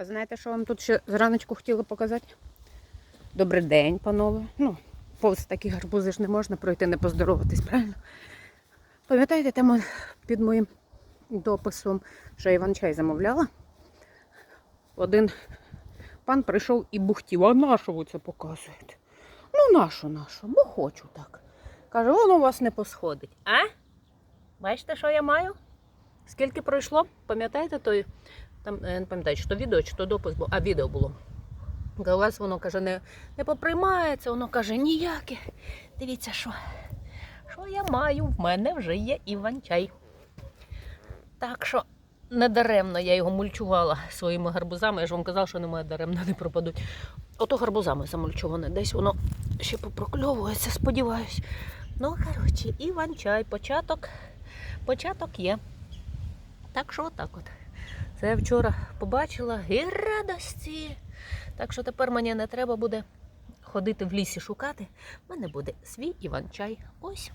А знаєте, що вам тут ще зраночку хотіла показати? Добрий день, панове. Ну, повз такі гарбузи ж не можна пройти, не поздороватись, правильно? Пам'ятаєте, там під моїм дописом, що я Іван чай замовляла? Один пан прийшов і бухтів, а на що ви це показуєте? Ну, нащо, нащо? Бо хочу так. Каже, воно у вас не посходить. А? Бачите, що я маю? Скільки пройшло? Пам'ятаєте той? Там е, я не пам'ятаю, чи то відео, чи то допис був, а відео було. У вас воно каже, не, не поприймається, воно каже, ніяке. Дивіться, що. Що я маю? В мене вже є іван-чай. Так що недаремно я його мульчувала своїми гарбузами. Я ж вам казала, що немає даремно не пропадуть. Ото гарбузами замульчуване. Десь воно ще попрокльовується, сподіваюсь. Ну, коротше, іван-чай, початок, початок є. Так що отак от. Це я вчора побачила і радості. Так що тепер мені не треба буде ходити в лісі шукати. У мене буде свій іван-чай. Ось.